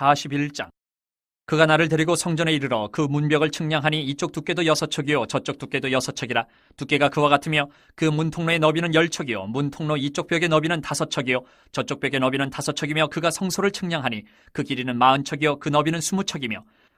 41장. 그가 나를 데리고 성전에 이르러 그 문벽을 측량하니 이쪽 두께도 여섯 척이요 저쪽 두께도 여섯 척이라. 두께가 그와 같으며 그 문통로의 너비는 열 척이요 문통로 이쪽 벽의 너비는 다섯 척이요 저쪽 벽의 너비는 다섯 척이며 그가 성소를 측량하니 그 길이는 마흔 척이요 그 너비는 스무 척이며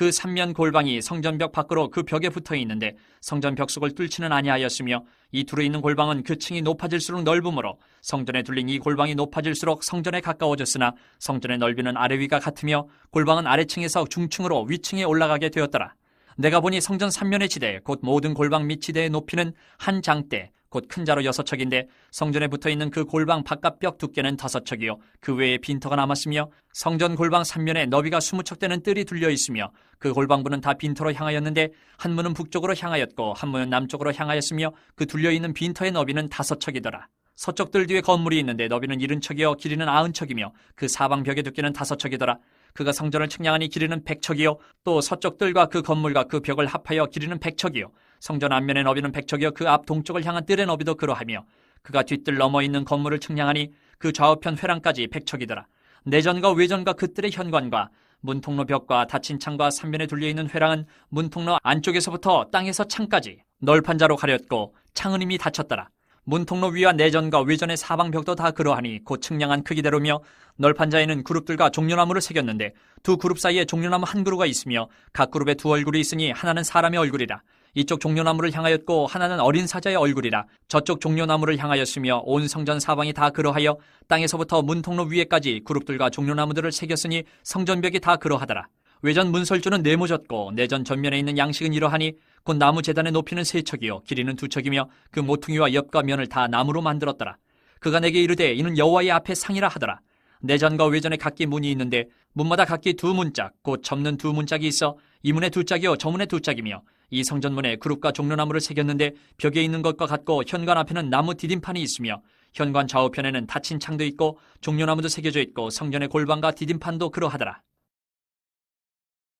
그 삼면 골방이 성전벽 밖으로 그 벽에 붙어 있는데 성전벽 속을 뚫지는 아니하였으며 이 둘에 있는 골방은 그 층이 높아질수록 넓으므로 성전에 둘린 이 골방이 높아질수록 성전에 가까워졌으나 성전의 넓이는 아래 위가 같으며 골방은 아래층에서 중층으로 위층에 올라가게 되었더라. 내가 보니 성전 삼면의 지대 곧 모든 골방 및 지대의 높이는 한 장대 곧 큰 자로 여섯 척인데 성전에 붙어 있는 그 골방 바깥 벽 두께는 다섯 척이요. 그 외에 빈터가 남았으며 성전 골방 삼면에 너비가 스무 척 되는 뜰이 둘려 있으며 그 골방부는 다 빈터로 향하였는데 한 문은 북쪽으로 향하였고 한 문은 남쪽으로 향하였으며 그 둘려 있는 빈터의 너비는 다섯 척이더라. 서쪽 뜰 뒤에 건물이 있는데 너비는 일흔 척이요. 길이는 아흔 척이며 그 사방 벽의 두께는 다섯 척이더라. 그가 성전을 측량하니 길이는 백척이요. 또 서쪽 뜰과 그 건물과 그 벽을 합하여 길이는 백척이요 성전 앞면의 너비는 백척이요 그앞 동쪽을 향한 뜰의 너비도 그러하며 그가 뒷뜰 넘어 있는 건물을 측량하니 그 좌우편 회랑까지 백척이더라. 내전과 외전과 그 뜰의 현관과 문통로 벽과 닫힌 창과 삼면에 둘려 있는 회랑은 문통로 안쪽에서부터 땅에서 창까지 널판 자로 가렸고 창은 이미 닫혔더라. 문통로 위와 내전과 외전의 사방벽도 다 그러하니 곧 측량한 크기대로며 널판자에는 그룹들과 종려나무를 새겼는데 두 그룹 사이에 종려나무 한 그루가 있으며 각 그룹에 두 얼굴이 있으니 하나는 사람의 얼굴이라 이쪽 종려나무를 향하였고 하나는 어린 사자의 얼굴이라 저쪽 종려나무를 향하였으며 온 성전 사방이 다 그러하여 땅에서부터 문통로 위에까지 그룹들과 종려나무들을 새겼으니 성전벽이 다 그러하더라 외전 문설주는 네모졌고 내전 전면에 있는 양식은 이러하니 곧 나무 재단의 높이는 세 척이요 길이는 두 척이며 그 모퉁이와 옆과 면을 다 나무로 만들었더라. 그가 내게 이르되 이는 여호와의 앞에 상이라 하더라. 내전과 외전에 각기 문이 있는데 문마다 각기 두 문짝 곧 접는 두 문짝이 있어 이 문에 두 짝이요 저 문에 두 짝이며 이 성전문에 그룹과 종려나무를 새겼는데 벽에 있는 것과 같고 현관 앞에는 나무 디딤판이 있으며 현관 좌우편에는 닫힌 창도 있고 종려나무도 새겨져 있고 성전의 골방과 디딤판도 그러하더라.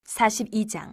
42장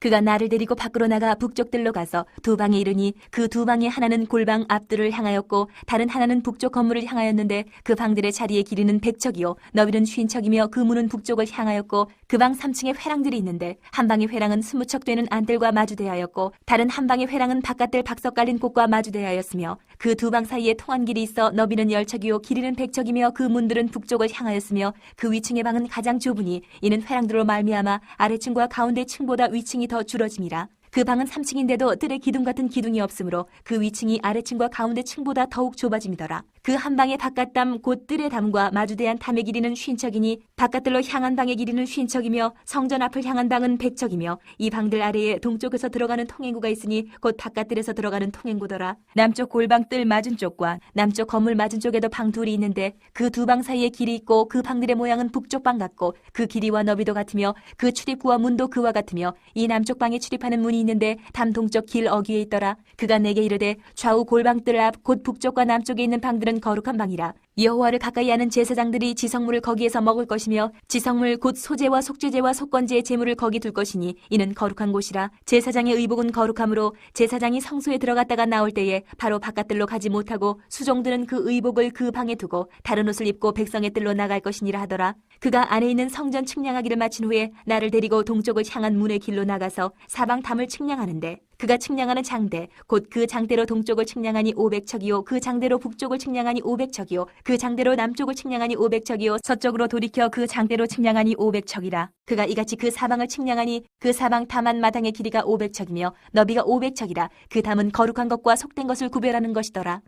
그가 나를 데리고 밖으로 나가 북쪽들로 가서 두 방에 이르니 그 두 방의 하나는 골방 앞들을 향하였고 다른 하나는 북쪽 건물을 향하였는데 그 방들의 자리의 길이는 백척이요. 너비는 쉰척이며 그 문은 북쪽을 향하였고 그 방 3층에 회랑들이 있는데 한 방의 회랑은 스무 척 되는 안뜰과 마주대하였고 다른 한 방의 회랑은 바깥들 박석 깔린 곳과 마주대하였으며 그 두 방 사이에 통한 길이 있어 너비는 열척이요 길이는 백척이며 그 문들은 북쪽을 향하였으며 그 위층의 방은 가장 좁으니 이는 회랑들로 말미암아 아래층과 가운데 층보다 위층이 더 줄어짐이라 그 방은 3층인데도 뜰에 기둥 같은 기둥이 없으므로 그 위층이 아래층과 가운데 층보다 더욱 좁아짐이더라. 그 한 방의 바깥담 곧 뜰의 담과 마주대한 담의 길이는 쉰척이니 바깥들로 향한 방의 길이는 쉰척이며 성전 앞을 향한 방은 백척이며 이 방들 아래에 동쪽에서 들어가는 통행구가 있으니 곧 바깥들에서 들어가는 통행구더라. 남쪽 골방 뜰 맞은 쪽과 남쪽 건물 맞은 쪽에도 방 둘이 있는데 그 두 방 사이에 길이 있고 그 방들의 모양은 북쪽 방 같고 그 길이와 너비도 같으며 그 출입구와 문도 그와 같으며 이 남쪽 방에 출입하는 문이 있는데 담 동쪽 길 어귀에 있더라. 그가 내게 이르되 좌우 골방뜰 앞 곧 북쪽과 남쪽에 있는 방들은 거룩한 방이라. 여호와를 가까이 하는 제사장들이 지성물을 거기에서 먹을 것이며 지성물 곧 소제와 속죄제와 속건제의 제물을 거기 둘 것이니 이는 거룩한 곳이라. 제사장의 의복은 거룩함으로 제사장이 성소에 들어갔다가 나올 때에 바로 바깥들로 가지 못하고 수종들은 그 의복을 그 방에 두고 다른 옷을 입고 백성의 뜰로 나갈 것이니라 하더라. 그가 안에 있는 성전 측량하기를 마친 후에 나를 데리고 동쪽을 향한 문의 길로 나가서 사방 담을 측량하는데 그가 측량하는 장대 곧 그 장대로 동쪽을 측량하니 500척이요 그 장대로 북쪽을 측량하니 500척이요 그 장대로 남쪽을 측량하니 500척이요 서쪽으로 돌이켜 그 장대로 측량하니 500척이라. 그가 이같이 그 사방을 측량하니 그 사방 담한 마당의 길이가 500척이며 너비가 500척이라. 그 담은 거룩한 것과 속된 것을 구별하는 것이더라.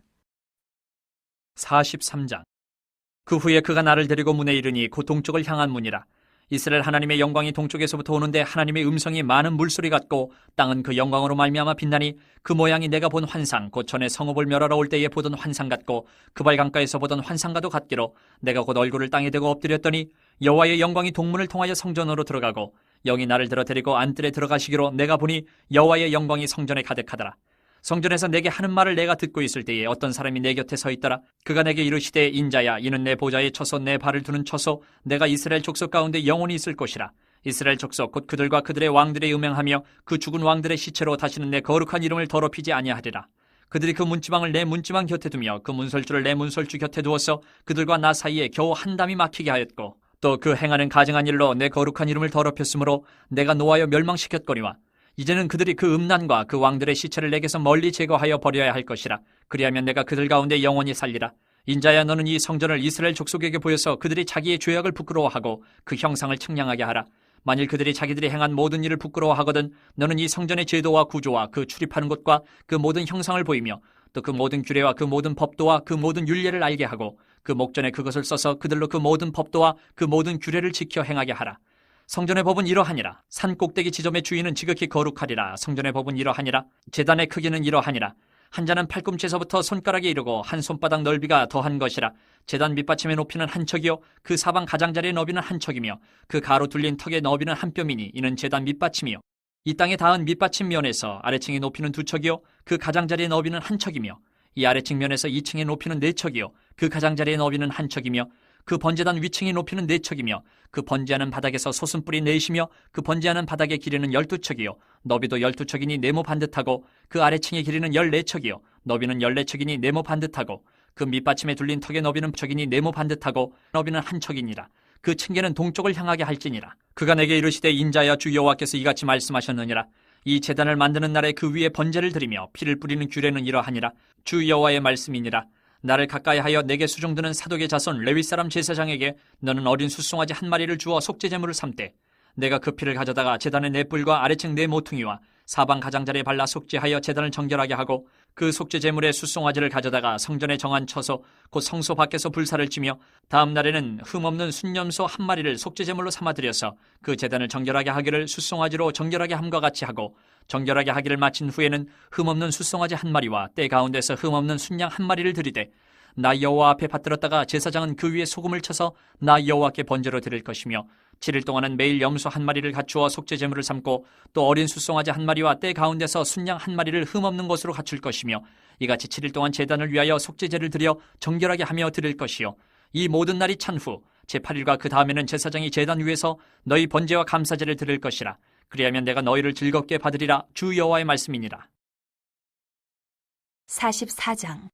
43장 그 후에 그가 나를 데리고 문에 이르니 그 동쪽을 향한 문이라. 이스라엘 하나님의 영광이 동쪽에서부터 오는데 하나님의 음성이 많은 물소리 같고 땅은 그 영광으로 말미암아 빛나니 그 모양이 내가 본 환상 곧 전에 성읍을 멸하러 올 때에 보던 환상 같고 그 발 강가에서 보던 환상과도 같기로 내가 곧 얼굴을 땅에 대고 엎드렸더니 여호와의 영광이 동문을 통하여 성전으로 들어가고 영이 나를 들어 데리고 안뜰에 들어가시기로 내가 보니 여호와의 영광이 성전에 가득하더라 성전에서 내게 하는 말을 내가 듣고 있을 때에 어떤 사람이 내 곁에 서 있더라. 그가 내게 이르시되 인자야 이는 내 보좌에 쳐서 내 발을 두는 처소 내가 이스라엘 족속 가운데 영원히 있을 것이라. 이스라엘 족속 곧 그들과 그들의 왕들의 음행하며 그 죽은 왕들의 시체로 다시는 내 거룩한 이름을 더럽히지 아니하리라. 그들이 그 문지방을 내 문지방 곁에 두며 그 문설주를 내 문설주 곁에 두어서 그들과 나 사이에 겨우 한 담이 막히게 하였고 또 그 행하는 가증한 일로 내 거룩한 이름을 더럽혔으므로 내가 노하여 멸망시켰거니와 이제는 그들이 그 음란과 그 왕들의 시체를 내게서 멀리 제거하여 버려야 할 것이라. 그리하면 내가 그들 가운데 영원히 살리라. 인자야 너는 이 성전을 이스라엘 족속에게 보여서 그들이 자기의 죄악을 부끄러워하고 그 형상을 측량하게 하라. 만일 그들이 자기들이 행한 모든 일을 부끄러워하거든 너는 이 성전의 제도와 구조와 그 출입하는 곳과 그 모든 형상을 보이며 또 그 모든 규례와 그 모든 법도와 그 모든 율례를 알게 하고 그 목전에 그것을 써서 그들로 그 모든 법도와 그 모든 규례를 지켜 행하게 하라. 성전의 법은 이러하니라. 산 꼭대기 지점의 주인은 지극히 거룩하리라. 성전의 법은 이러하니라. 재단의 크기는 이러하니라. 한 자는 팔꿈치에서부터 손가락에 이르고 한 손바닥 넓이가 더한 것이라. 재단 밑받침의 높이는 한 척이요 그 사방 가장자리의 너비는 한 척이며 그 가로 둘린 턱의 너비는 한 뼘이니 이는 재단 밑받침이요 이 땅에 닿은 밑받침 면에서 아래층의 높이는 두 척이요 그 가장자리의 너비는 한 척이며 이 아래층 면에서 2층의 높이는 네 척이요 그 가장자리의 너비는 한 척이며 그 번제단 위층의 높이는 네 척이며 그 번제하는 바닥에서 솟은뿔이 넷이며 그 번제하는 바닥의 길이는 열두 척이요. 너비도 열두 척이니 네모 반듯하고 그 아래층의 길이는 열네 척이요. 너비는 열네 척이니 네모 반듯하고 그 밑받침에 둘린 턱의 너비는 척이니 네모 반듯하고 너비는 한 척이니라. 그 층계는 동쪽을 향하게 할지니라. 그가 내게 이르시되 인자여 주 여호와께서 이같이 말씀하셨느니라. 이 재단을 만드는 날에 그 위에 번제를 드리며 피를 뿌리는 규례는 이러하니라. 주 여호와의 말씀이니라 나를 가까이 하여 내게 수종드는 사독의 자손 레위 사람 제사장에게 너는 어린 수송아지 한 마리를 주어 속죄 제물을 삼되 내가 그 피를 가져다가 재단의 네 뿔과 아래층 네 모퉁이와 사방 가장자리에 발라 속죄하여 재단을 정결하게 하고 그 속죄 제물의 수송아지를 가져다가 성전에 정한 처소 곧 성소 밖에서 불사를 찌며 다음 날에는 흠없는 순념소 한 마리를 속죄 제물로 삼아 드려서 그 재단을 정결하게 하기를 수송아지로 정결하게 함과 같이 하고 정결하게 하기를 마친 후에는 흠없는 수송아지 한 마리와 때 가운데서 흠없는 순양 한 마리를 들이되 나 여호와 앞에 받들었다가 제사장은 그 위에 소금을 쳐서 나 여호와께 번제로 드릴 것이며 7일 동안은 매일 염소 한 마리를 갖추어 속죄 제물을 삼고 또 어린 수송아지 한 마리와 때 가운데서 순양 한 마리를 흠없는 것으로 갖출 것이며 이같이 7일 동안 제단을 위하여 속죄제를 드려 정결하게 하며 드릴 것이요. 이 모든 날이 찬 후 제8일과 그 다음에는 제사장이 제단 위에서 너희 번제와 감사제를 드릴 것이라. 그리하면 내가 너희를 즐겁게 받으리라 주 여호와의 말씀이니라. 44장.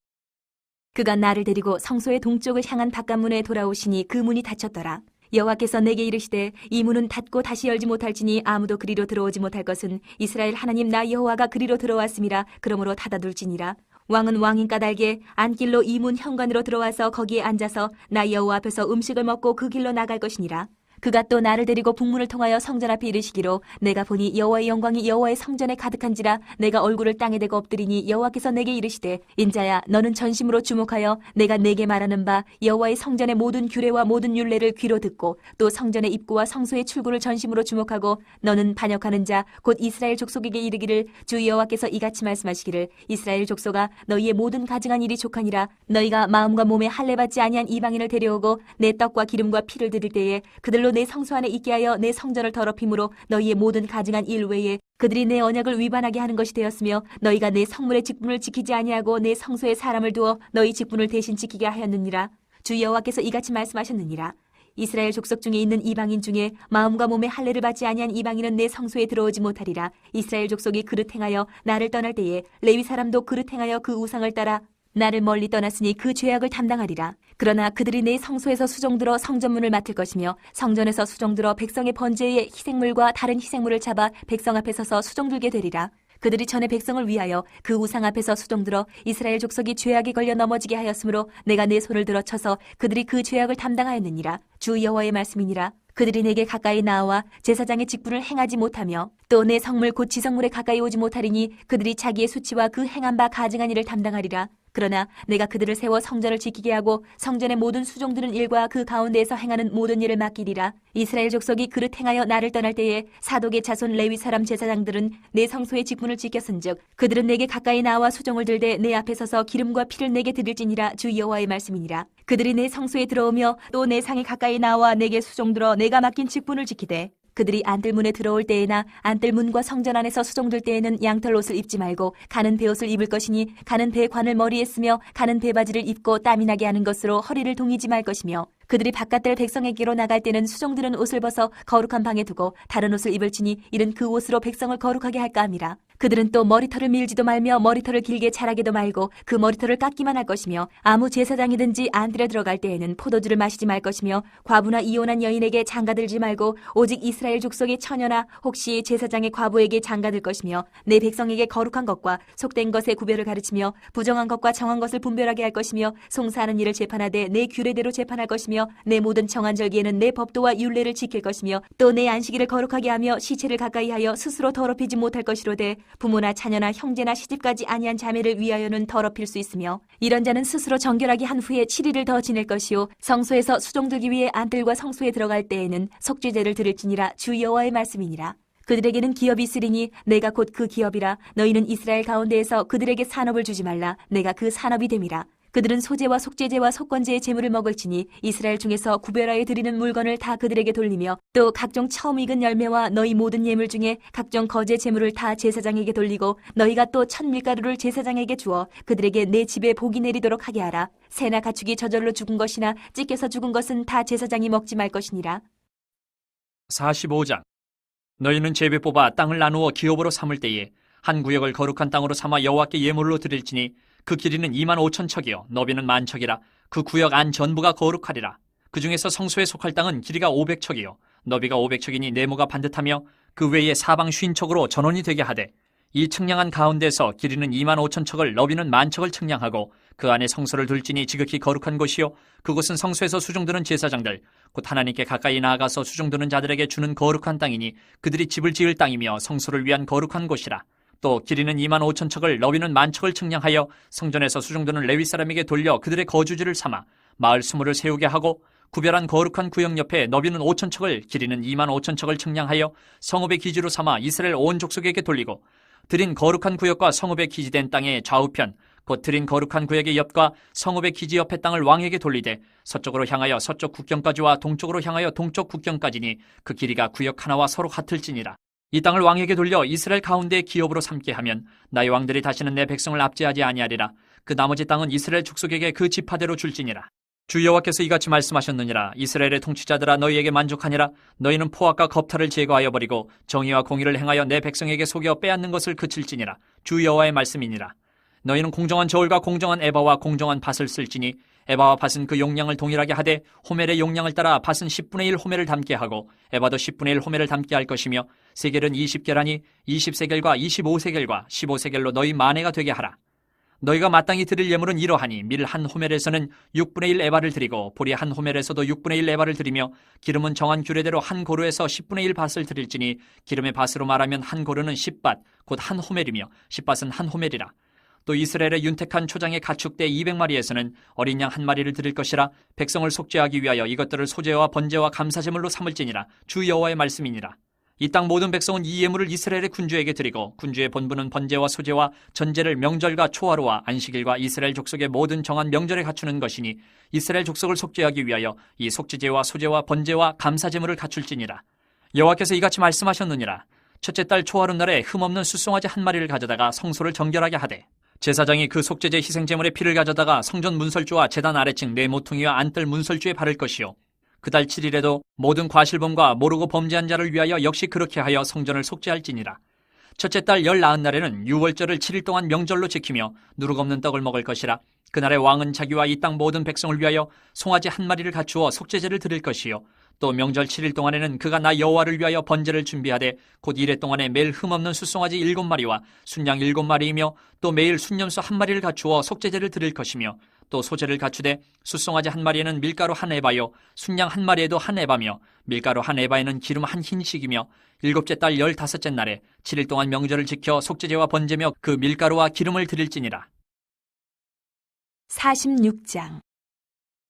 그가 나를 데리고 성소의 동쪽을 향한 바깥문에 돌아오시니 그 문이 닫혔더라. 여호와께서 내게 이르시되 이 문은 닫고 다시 열지 못할지니 아무도 그리로 들어오지 못할 것은 이스라엘 하나님 나 여호와가 그리로 들어왔음이라 그러므로 닫아둘지니라. 왕은 왕인 까닭에 안길로 이 문 현관으로 들어와서 거기에 앉아서 나 여호와 앞에서 음식을 먹고 그 길로 나갈 것이니라. 그가 또 나를 데리고 북문을 통하여 성전 앞에 이르시기로 내가 보니 여호와의 영광이 여호와의 성전에 가득한지라 내가 얼굴을 땅에 대고 엎드리니 여호와께서 내게 이르시되 인자야 너는 전심으로 주목하여 내가 내게 말하는 바 여호와의 성전의 모든 규례와 모든 율례를 귀로 듣고 또 성전의 입구와 성소의 출구를 전심으로 주목하고 너는 반역하는 자 곧 이스라엘 족속에게 이르기를 주 여호와께서 이같이 말씀하시기를 이스라엘 족속아 너희의 모든 가증한 일이 족하니라. 너희가 마음과 몸에 할례 받지 아니한 이방인을 데려오고 내 떡과 기름과 피를 드릴 때에 그들로 내 성소 안에 있게 하여 내 성전을 더럽힘으로 너희의 모든 가증한 일 외에 그들이 내 언약을 위반하게 하는 것이 되었으며 너희가 내 성물의 직분을 지키지 아니하고 내 성소에 사람을 두어 너희 직분을 대신 지키게 하였느니라. 주 여호와께서 이같이 말씀하셨느니라. 이스라엘 족속 중에 있는 이방인 중에 마음과 몸에 할례를 받지 아니한 이방인은 내 성소에 들어오지 못하리라. 이스라엘 족속이 그릇 행하여 나를 떠날 때에 레위 사람도 그릇 행하여 그 우상을 따라 나를 멀리 떠났으니 그 죄악을 담당하리라. 그러나 그들이 내 성소에서 수종들어 성전문을 맡을 것이며 성전에서 수종들어 백성의 번제의 희생물과 다른 희생물을 잡아 백성 앞에 서서 수종들게 되리라. 그들이 전에 백성을 위하여 그 우상 앞에서 수종들어 이스라엘 족속이 죄악에 걸려 넘어지게 하였으므로 내가 내 손을 들어 쳐서 그들이 그 죄악을 담당하였느니라. 주 여호와의 말씀이니라. 그들이 내게 가까이 나와 제사장의 직분을 행하지 못하며 또 내 성물 곧 지성물에 가까이 오지 못하리니 그들이 자기의 수치와 그 행한 바 가증한 일을 담당하리라. 그러나 내가 그들을 세워 성전을 지키게 하고 성전의 모든 수종드는 일과 그 가운데에서 행하는 모든 일을 맡기리라. 이스라엘 족속이 그릇 행하여 나를 떠날 때에 사독의 자손 레위 사람 제사장들은 내 성소의 직분을 지켰은즉 그들은 내게 가까이 나와 수종을 들되 내 앞에 서서 기름과 피를 내게 드릴지니라 주 여호와의 말씀이니라. 그들이 내 성소에 들어오며 또 내 상에 가까이 나와 내게 수종들어 내가 맡긴 직분을 지키되 그들이 안뜰문에 들어올 때에나 안뜰문과 성전 안에서 수종들 때에는 양털 옷을 입지 말고 가는 배옷을 입을 것이니 가는 배 관을 머리에 쓰며 가는 배바지를 입고 땀이 나게 하는 것으로 허리를 동이지 말 것이며 그들이 바깥들 백성에게로 나갈 때는 수종들은 옷을 벗어 거룩한 방에 두고 다른 옷을 입을지니 이는 그 옷으로 백성을 거룩하게 할까 함이라 그들은 또 머리털을 밀지도 말며 머리털을 길게 자라게도 말고 그 머리털을 깎기만 할 것이며 아무 제사장이든지 안들에 들어갈 때에는 포도주를 마시지 말 것이며 과부나 이혼한 여인에게 장가들지 말고 오직 이스라엘 족속의 처녀나 혹시 제사장의 과부에게 장가들 것이며 내 백성에게 거룩한 것과 속된 것의 구별을 가르치며 부정한 것과 정한 것을 분별하게 할 것이며 송사하는 일을 재판하되 내 규례대로 재판할 것이며 내 모든 정한 절기에는 내 법도와 율례를 지킬 것이며 또 내 안식일을 거룩하게 하며 시체를 가까이 하여 스스로 더럽히지 못할 것이로되 부모나 자녀나 형제나 시집까지 아니한 자매를 위하여는 더럽힐 수 있으며 이런 자는 스스로 정결하게 한 후에 7일을 더 지낼 것이요. 성소에서 수종들기 위해 안뜰과 성소에 들어갈 때에는 속죄제를 드릴지니라 주 여호와의 말씀이니라. 그들에게는 기업이 있으리니 내가 곧 그 기업이라. 너희는 이스라엘 가운데에서 그들에게 산업을 주지 말라. 내가 그 산업이 됨이라 그들은 소재와 속죄제와 속건제의 제물을 먹을지니 이스라엘 중에서 구별하여 드리는 물건을 다 그들에게 돌리며 또 각종 처음 익은 열매와 너희 모든 예물 중에 각종 거제 제물을 다 제사장에게 돌리고 너희가 또첫 밀가루를 제사장에게 주어 그들에게 내 집에 복이 내리도록 하게 하라. 새나 가축이 저절로 죽은 것이나 찢겨서 죽은 것은 다 제사장이 먹지 말 것이니라. 45장. 너희는 제비 뽑아 땅을 나누어 기업으로 삼을 때에 한 구역을 거룩한 땅으로 삼아 여호와께 예물로 드릴지니 그 길이는 2만 5천 척이요. 너비는 만 척이라. 그 구역 안 전부가 거룩하리라. 그 중에서 성소에 속할 땅은 길이가 500척이요. 너비가 500척이니 네모가 반듯하며 그 외에 사방 쉰 척으로 전원이 되게 하되 이 측량한 가운데서 길이는 2만 5천 척을 너비는 만 척을 측량하고 그 안에 성소를 둘지니 지극히 거룩한 곳이요. 그곳은 성소에서 수종드는 제사장들 곧 하나님께 가까이 나아가서 수종드는 자들에게 주는 거룩한 땅이니 그들이 집을 지을 땅이며 성소를 위한 거룩한 곳이라 또 길이는 2만 5천 척을 너비는 만 척을 측량하여 성전에서 수종드는 레위 사람에게 돌려 그들의 거주지를 삼아 마을 수물을 세우게 하고 구별한 거룩한 구역 옆에 너비는 5천 척을 길이는 2만 5천 척을 측량하여 성읍의 기지로 삼아 이스라엘 온 족속에게 돌리고 드린 거룩한 구역과 성읍의 기지된 땅의 좌우편 곧 드린 거룩한 구역의 옆과 성읍의 기지 옆의 땅을 왕에게 돌리되 서쪽으로 향하여 서쪽 국경까지와 동쪽으로 향하여 동쪽 국경까지니 그 길이가 구역 하나와 서로 같을지니라 이 땅을 왕에게 돌려 이스라엘 가운데 기업으로 삼게 하면 나의 왕들이 다시는 내 백성을 압제하지 아니하리라. 그 나머지 땅은 이스라엘 족속에게 그 지파대로 줄지니라. 주 여호와께서 이같이 말씀하셨느니라. 이스라엘의 통치자들아 너희에게 만족하니라. 너희는 포악과 겁탈을 제거하여 버리고 정의와 공의를 행하여 내 백성에게 속여 빼앗는 것을 그칠지니라. 주 여호와의 말씀이니라. 너희는 공정한 저울과 공정한 에바와 공정한 밭을 쓸지니 에바와 밭은 그 용량을 동일하게 하되 호멜의 용량을 따라 밭은 10분의 1 호멜을 담게 하고 에바도 10분의 1 호멜을 담게 할 것이며 세겔은 20계라니 20세겔과 25세겔과 15세겔로 너희 만회가 되게 하라. 너희가 마땅히 드릴 예물은 이러하니 밀 한 호멜에서는 6분의 1 에바를 드리고 보리 한 호멜에서도 6분의 1 에바를 드리며 기름은 정한 규례대로 한 고루에서 10분의 1 밭을 드릴지니 기름의 밭으로 말하면 한 고루는 10밭 곧 한 호멜이며 10밭은 한 호멜이라 또 이스라엘의 윤택한 초장의 가축대 200마리에서는 어린 양 한 마리를 드릴 것이라 백성을 속죄하기 위하여 이것들을 소재와 번제와 감사제물로 삼을지니라. 주 여호와의 말씀이니라. 이 땅 모든 백성은 이 예물을 이스라엘의 군주에게 드리고 군주의 본부는 번제와 소제와 전제를 명절과 초하루와 안식일과 이스라엘 족속의 모든 정한 명절에 갖추는 것이니 이스라엘 족속을 속죄하기 위하여 이 속죄제와 소제와 번제와 감사제물을 갖출지니라. 여호와께서 이같이 말씀하셨느니라. 첫째 달 초하루 날에 흠없는 수송아지 한 마리를 가져다가 성소를 정결하게 하되 제사장이 그 속죄제 희생제물의 피를 가져다가 성전 문설주와 제단 아래층 네 모퉁이와 안뜰 문설주에 바를 것이요 그달 7일에도 모든 과실범과 모르고 범죄한 자를 위하여 역시 그렇게 하여 성전을 속죄할지니라. 첫째 달 열 나은 날에는 유월절을 7일 동안 명절로 지키며 누룩 없는 떡을 먹을 것이라. 그날에 왕은 자기와 이 땅 모든 백성을 위하여 송아지 한 마리를 갖추어 속죄제를 드릴 것이요. 또 명절 7일 동안에는 그가 나 여호와를 위하여 번제를 준비하되 곧 이래 동안에 매일 흠없는 숫송아지 일곱 마리와 순양 일곱 마리이며 또 매일 순념수 한 마리를 갖추어 속죄제를 드릴 것이며 또 소재를 갖추되 숫송아지 한 마리에는 밀가루 한 에바요 순양 한 마리에도 한 에바며 밀가루 한 에바에는 기름 한 흰식이며 일곱째 달 열다섯째 날에 7일 동안 명절을 지켜 속죄제와 번제며 그 밀가루와 기름을 드릴지니라. 46장.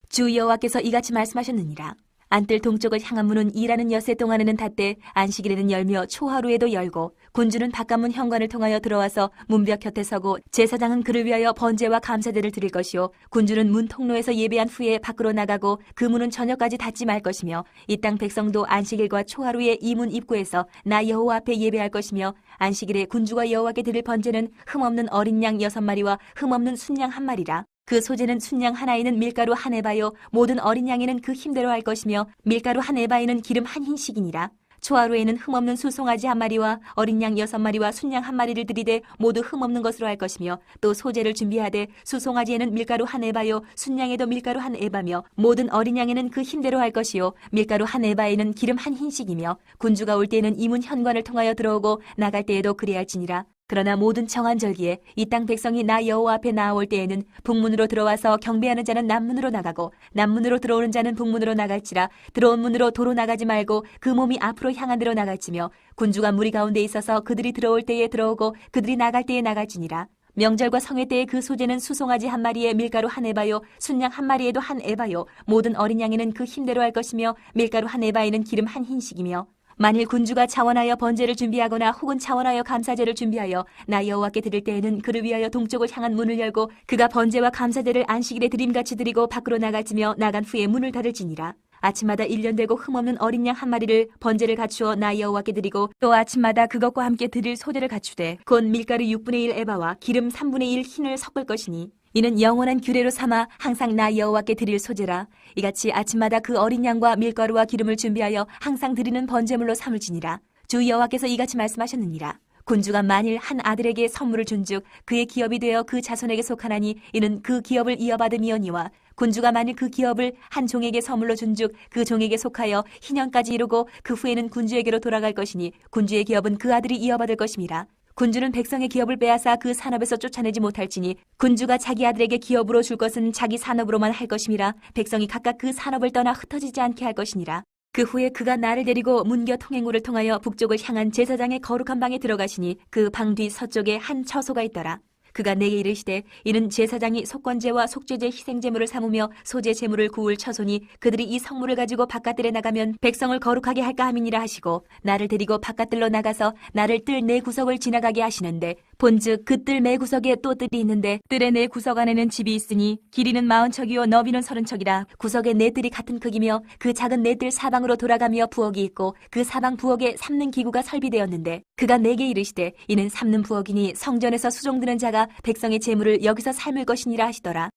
주 여호와께서 이같이 말씀하셨느니라 안뜰 동쪽을 향한 문은 일하는 엿새 동안에는 닫되 안식일에는 열며 초하루에도 열고 군주는 바깥문 현관을 통하여 들어와서 문벽 곁에 서고 제사장은 그를 위하여 번제와 감사제를 드릴 것이요 군주는 문 통로에서 예배한 후에 밖으로 나가고 그 문은 저녁까지 닫지 말 것이며 이 땅 백성도 안식일과 초하루에 이 문 입구에서 나 여호와 앞에 예배할 것이며 안식일에 군주가 여호와께 드릴 번제는 흠없는 어린 양 여섯 마리와 흠없는 순양 한 마리라 그 소재는 순양 하나에는 밀가루 한 에바요. 모든 어린 양에는 그 힘대로 할 것이며 밀가루 한 에바에는 기름 한 흰씩이니라. 초하루에는 흠없는 수송아지 한 마리와 어린 양 여섯 마리와 순양 한 마리를 들이되 모두 흠없는 것으로 할 것이며 또 소재를 준비하되 수송아지에는 밀가루 한 에바요. 순양에도 밀가루 한 에바며 모든 어린 양에는 그 힘대로 할 것이요. 밀가루 한 에바에는 기름 한 흰씩이며 군주가 올 때에는 이문 현관을 통하여 들어오고 나갈 때에도 그리할지니라 그러나 모든 정한 절기에 이 땅 백성이 나 여호와 앞에 나아올 때에는 북문으로 들어와서 경배하는 자는 남문으로 나가고 남문으로 들어오는 자는 북문으로 나갈지라 들어온 문으로 도로 나가지 말고 그 몸이 앞으로 향한 데로 나갈지며 군주가 무리 가운데 있어서 그들이 들어올 때에 들어오고 그들이 나갈 때에 나갈지니라. 명절과 성회 때에 그 소재는 수송아지 한 마리에 밀가루 한 에바요 순양 한 마리에도 한 에바요 모든 어린 양에는 그 힘대로 할 것이며 밀가루 한 에바에는 기름 한 흰씩이며 만일 군주가 차원하여 번제를 준비하거나 혹은 차원하여 감사제를 준비하여 나 여호와께 드릴 때에는 그를 위하여 동쪽을 향한 문을 열고 그가 번제와 감사제를 안식일에 드림같이 드리고 밖으로 나갈지며 나간 후에 문을 닫을지니라. 아침마다 일년 되고 흠없는 어린 양 한 마리를 번제를 갖추어 나 여호와께 드리고 또 아침마다 그것과 함께 드릴 소제를 갖추되 곧 밀가루 6분의 1 에바와 기름 3분의 1 흰을 섞을 것이니 이는 영원한 규례로 삼아 항상 나 여호와께 드릴 소제라. 이같이 아침마다 그 어린 양과 밀가루와 기름을 준비하여 항상 드리는 번제물로 삼을지니라. 주 여호와께서 이같이 말씀하셨느니라. 군주가 만일 한 아들에게 선물을 준즉 그의 기업이 되어 그 자손에게 속하나니 이는 그 기업을 이어받음이oni와 군주가 만일 그 기업을 한 종에게 선물로 준즉 그 종에게 속하여 희년까지 이루고 그 후에는 군주에게로 돌아갈 것이니 군주의 기업은 그 아들이 이어받을 것임이라 군주는 백성의 기업을 빼앗아 그 산업에서 쫓아내지 못할지니 군주가 자기 아들에게 기업으로 줄 것은 자기 산업으로만 할 것임이라 백성이 각각 그 산업을 떠나 흩어지지 않게 할 것이니라. 그 후에 그가 나를 데리고 문겨 통행로를 통하여 북쪽을 향한 제사장의 거룩한 방에 들어가시니 그 방 뒤 서쪽에 한 처소가 있더라 그가 내게 이르시되 이는 제사장이 속건제와 속죄제 희생제물을 삼으며 소제 제물을 구울 처소니 그들이 이 성물을 가지고 바깥들에 나가면 백성을 거룩하게 할까 함이니라 하시고 나를 데리고 바깥들로 나가서 나를 뜰 내 구석을 지나가게 하시는데 본즉 그뜰 매 구석에 또 뜰이 있는데 뜰의 내 구석 안에는 집이 있으니 길이는 마흔 척이요 너비는 서른 척이라. 구석의 네 뜰이 같은 크기며 그 작은 네 뜰 사방으로 돌아가며 부엌이 있고 그 사방 부엌에 삼는 기구가 설비되었는데 그가 내게 이르시되 이는 삼는 부엌이니 성전에서 수종드는 자가 백성의 재물을 여기서 삶을 것이니라 하시더라.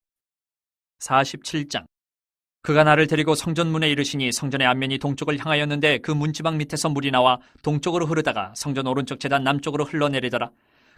47장. 그가 나를 데리고 성전 문에 이르시니 성전의 앞면이 동쪽을 향하였는데 그 문지방 밑에서 물이 나와 동쪽으로 흐르다가 성전 오른쪽 재단 남쪽으로 흘러내리더라.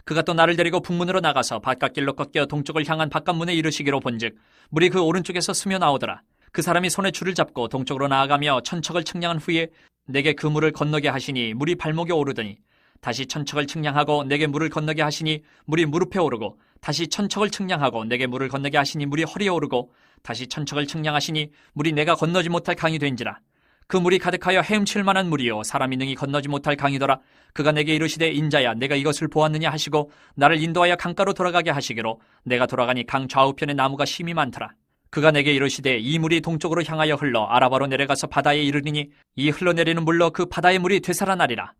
그가 또 나를 데리고 북문으로 나가서 바깥길로 꺾여 동쪽을 향한 바깥문에 이르시기로 본즉 물이 그 오른쪽에서 스며 나오더라. 그 사람이 손에 줄을 잡고 동쪽으로 나아가며 천척을 측량한 후에 내게 그 물을 건너게 하시니 물이 발목에 오르더니 다시 천척을 측량하고 내게 물을 건너게 하시니 물이 무릎에 오르고 다시 천척을 측량하고 내게 물을 건너게 하시니 물이 허리에 오르고 다시 천척을 측량하시니 물이 내가 건너지 못할 강이 된지라 그 물이 가득하여 헤엄칠 만한 물이요. 사람이 능히 건너지 못할 강이더라. 그가 내게 이르시되 인자야 내가 이것을 보았느냐 하시고 나를 인도하여 강가로 돌아가게 하시기로 내가 돌아가니 강 좌우편에 나무가 심이 많더라. 그가 내게 이르시되 이 물이 동쪽으로 향하여 흘러 아라바로 내려가서 바다에 이르리니 이 흘러내리는 물로 그 바다의 물이 되살아나리라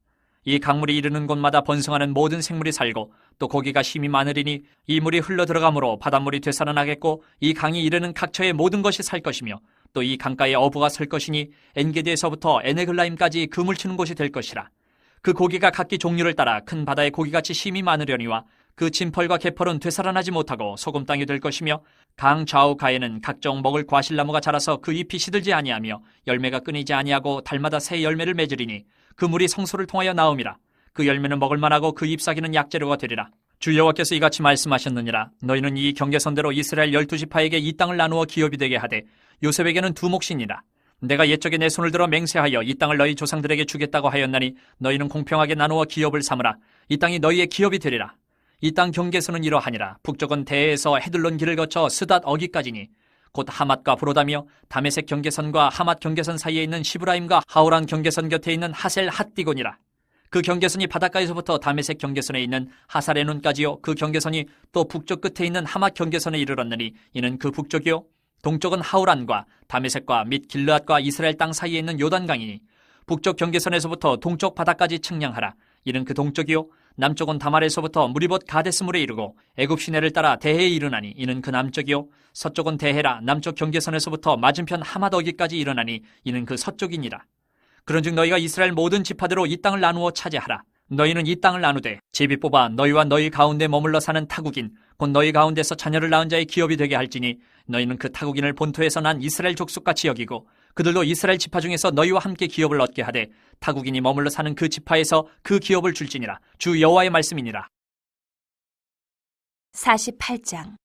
이 강물이 이르는 곳마다 번성하는 모든 생물이 살고 또 고기가 힘이 많으리니 이 물이 흘러 들어가므로 바닷물이 되살아나겠고 이 강이 이르는 각처의 모든 것이 살 것이며 또 이 강가에 어부가 설 것이니 엔게디에서부터 에네글라임까지 그물 치는 곳이 될 것이라. 그 고기가 각기 종류를 따라 큰 바다의 고기같이 힘이 많으려니와 그 진펄과 개펄은 되살아나지 못하고 소금 땅이 될 것이며 강 좌우 가에는 각종 먹을 과실나무가 자라서 그 잎이 시들지 아니하며 열매가 끊이지 아니하고 달마다 새 열매를 맺으리니 그 물이 성소를 통하여 나음이라 그 열매는 먹을 만하고 그 잎사귀는 약재료가 되리라. 주 여호와께서 이같이 말씀하셨느니라. 너희는 이 경계선대로 이스라엘 열두 지파에게 이 땅을 나누어 기업이 되게 하되 요셉에게는 두 몫이니라. 내가 옛적에 내 손을 들어 맹세하여 이 땅을 너희 조상들에게 주겠다고 하였나니 너희는 공평하게 나누어 기업을 삼으라. 이 땅이 너희의 기업이 되리라. 이 땅 경계선은 이러하니라. 북쪽은 대에서 헤들론 길을 거쳐 스닷 어기까지니 곧 하맛과 브로다며 다메섹 경계선과 하맛 경계선 사이에 있는 시브라임과 하오란 경계선 곁에 있는 하셀 핫디곤이라. 그 경계선이 바닷가에서부터 다메섹 경계선에 있는 하사레눈까지요. 그 경계선이 또 북쪽 끝에 있는 하맛 경계선에 이르렀느니 이는 그 북쪽이요. 동쪽은 하우란과 다메섹과 및 길르앗과 이스라엘 땅 사이에 있는 요단강이니 북쪽 경계선에서부터 동쪽 바다까지 측량하라. 이는 그 동쪽이요 남쪽은 다말에서부터 무리봇 가데스물에 이르고 애굽 시내를 따라 대해에 이르나니 이는 그 남쪽이요 서쪽은 대해라 남쪽 경계선에서부터 맞은편 하마더기까지 이르나니 이는 그 서쪽이니라. 그런즉 너희가 이스라엘 모든 지파대로 이 땅을 나누어 차지하라. 너희는 이 땅을 나누되 제비 뽑아 너희와 너희 가운데 머물러 사는 타국인 곧 너희 가운데서 자녀를 낳은 자의 기업이 되게 할지니 너희는 그 타국인을 본토에서 난 이스라엘 족속같이 여기고 그들도 이스라엘 지파 중에서 너희와 함께 기업을 얻게 하되 타국인이 머물러 사는 그 지파에서 그 기업을 줄지니라. 주 여호와의 말씀이니라. 48장.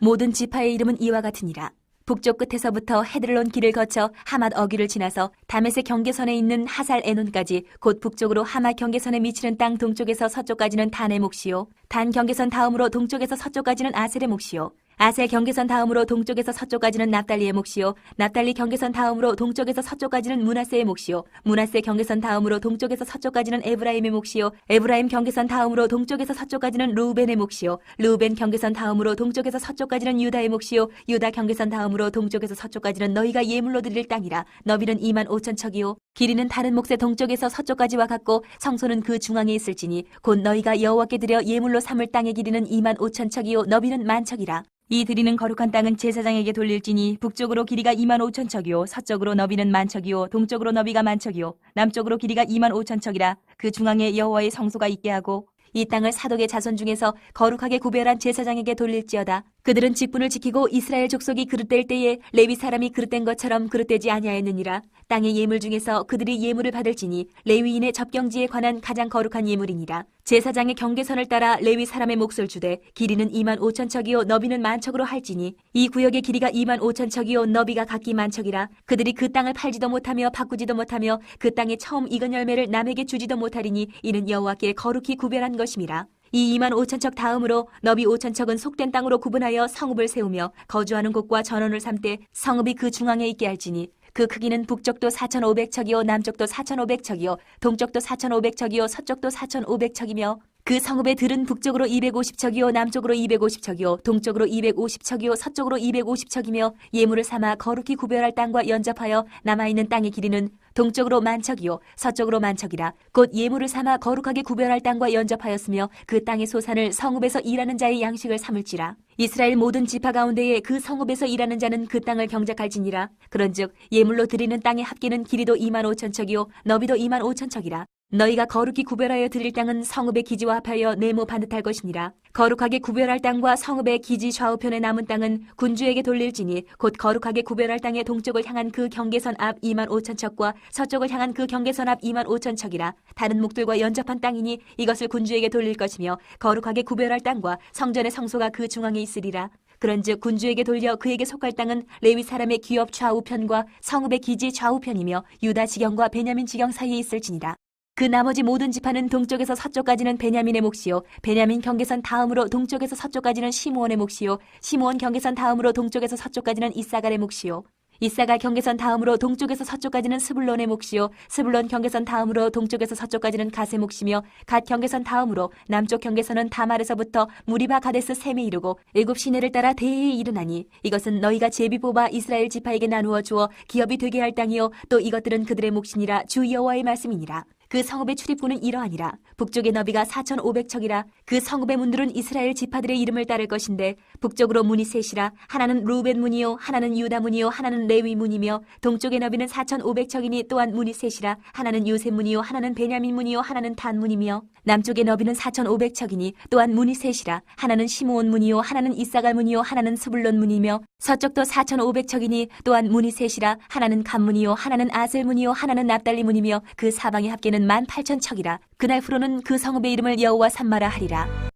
모든 지파의 이름은 이와 같으니라. 북쪽 끝에서부터 헤드론 길을 거쳐 하맛 어귀를 지나서 다메섹 경계선에 있는 하살 에논까지 곧 북쪽으로 하맛 경계선에 미치는 땅 동쪽에서 서쪽까지는 단의 몫이요. 단 경계선 다음으로 동쪽에서 서쪽까지는 아셀의 몫이요 아셀 경계선 다음으로 동쪽에서 서쪽까지는 납달리의 몫이요. 납달리 경계선 다음으로 동쪽에서 서쪽까지는 문하세의 몫이요. 문하세 경계선 다음으로 동쪽에서 서쪽까지는 에브라임의 몫이요. 에브라임 경계선 다음으로 동쪽에서 서쪽까지는 루벤의 몫이요. 루벤 경계선 다음으로 동쪽에서 서쪽까지는 유다의 몫이요. 유다 경계선 다음으로 동쪽에서 서쪽까지는 너희가 예물로 드릴 땅이라. 너비는 2만 5천 척이요. 길이는 다른 몫의 동쪽에서 서쪽까지와 같고 성소는 그 중앙에 있을지니 곧 너희가 여호와께 드려 예물로 삼을 땅의 길이는 2만 5천 척이요. 너비는 만 척이라 이 드리는 거룩한 땅은 제사장에게 돌릴지니 북쪽으로 길이가 2만 5천 척이요 서쪽으로 너비는 만 척이요 동쪽으로 너비가 만 척이요 남쪽으로 길이가 2만 5천 척이라 그 중앙에 여호와의 성소가 있게 하고 이 땅을 사독의 자손 중에서 거룩하게 구별한 제사장에게 돌릴지어다. 그들은 직분을 지키고 이스라엘 족속이 그릇될 때에 레위 사람이 그릇된 것처럼 그릇되지 아니하였느니라. 땅의 예물 중에서 그들이 예물을 받을지니 레위인의 접경지에 관한 가장 거룩한 예물이니라. 제사장의 경계선을 따라 레위 사람의 몫을 주되 길이는 2만 5천 척이요 너비는 만 척으로 할지니 이 구역의 길이가 2만 5천 척이요 너비가 각기 만 척이라. 그들이 그 땅을 팔지도 못하며 바꾸지도 못하며 그 땅에 처음 익은 열매를 남에게 주지도 못하리니 이는 여호와께 거룩히 구별한 것임이라. 이 2만 5천 척 다음으로 너비 5천 척은 속된 땅으로 구분하여 성읍을 세우며 거주하는 곳과 전원을 삼되 성읍이 그 중앙에 있게 할지니 그 크기는 북쪽도 4,500척이요 남쪽도 4,500척이요 동쪽도 4,500척이요 서쪽도 4,500척이며 그 성읍의 들은 북쪽으로 250척이요 남쪽으로 250척이요 동쪽으로 250척이요 서쪽으로 250척이며 예물을 삼아 거룩히 구별할 땅과 연접하여 남아있는 땅의 길이는 동쪽으로 만척이요 서쪽으로 만척이라. 곧 예물을 삼아 거룩하게 구별할 땅과 연접하였으며 그 땅의 소산을 성읍에서 일하는 자의 양식을 삼을지라. 이스라엘 모든 지파 가운데에 그 성읍에서 일하는 자는 그 땅을 경작할지니라. 그런즉 예물로 드리는 땅의 합계는 길이도 2만 5천 척이요 너비도 2만 5천 척이라 너희가 거룩히 구별하여 드릴 땅은 성읍의 기지와 합하여 네모 반듯할 것이니라. 거룩하게 구별할 땅과 성읍의 기지 좌우편에 남은 땅은 군주에게 돌릴지니 곧 거룩하게 구별할 땅의 동쪽을 향한 그 경계선 앞 2만 5천 척과 서쪽을 향한 그 경계선 앞 2만 5천 척이라. 다른 목들과 연접한 땅이니 이것을 군주에게 돌릴 것이며 거룩하게 구별할 땅과 성전의 성소가 그 중앙에 있으리라. 그런즉 군주에게 돌려 그에게 속할 땅은 레위 사람의 기업 좌우편과 성읍의 기지 좌우편이며 유다 지경과 베냐민 지경 사이에 있을지니라. 그 나머지 모든 지파는 동쪽에서 서쪽까지는 베냐민의 몫이요. 베냐민 경계선 다음으로 동쪽에서 서쪽까지는 시므온의 몫이요. 시므온 경계선 다음으로 동쪽에서 서쪽까지는 이사갈의 몫이요. 이사갈 경계선 다음으로 동쪽에서 서쪽까지는 스불론의 몫이요. 스불론 경계선 다음으로 동쪽에서 서쪽까지는 갓의 몫이며 갓 경계선 다음으로 남쪽 경계선은 다말에서부터 무리바 가데스 셈에 이르고 일곱 시내를 따라 대해에 이르나니 이것은 너희가 제비 뽑아 이스라엘 지파에게 나누어 주어 기업이 되게 할 땅이요. 또 이것들은 그들의 몫이니라. 주 여호와의 말씀이니라 그 성읍의 출입구는 이러하니라. 북쪽의 너비가 4,500척이라. 그 성읍의 문들은 이스라엘 지파들의 이름을 따를 것인데 북쪽으로 문이 셋이라. 하나는 루벤 문이요, 하나는 유다 문이요, 하나는 레위 문이며 동쪽의 너비는 4,500척이니 또한 문이 셋이라. 하나는 요셉 문이요, 하나는 베냐민 문이요, 하나는 단 문이며 남쪽의 너비는 4,500척이니 또한 문이 셋이라. 하나는 시므온 문이요, 하나는 이사갈 문이요, 하나는 스불론 문이며 서쪽도 4,500척이니 또한 문이 셋이라. 하나는 간 문이요, 하나는 아셀 문이요, 하나는 납달리 문이며 그 사방의 합계는 만 팔천 척이라. 그날 후로는 그 성읍의 이름을 여호와 삼마라 하리라.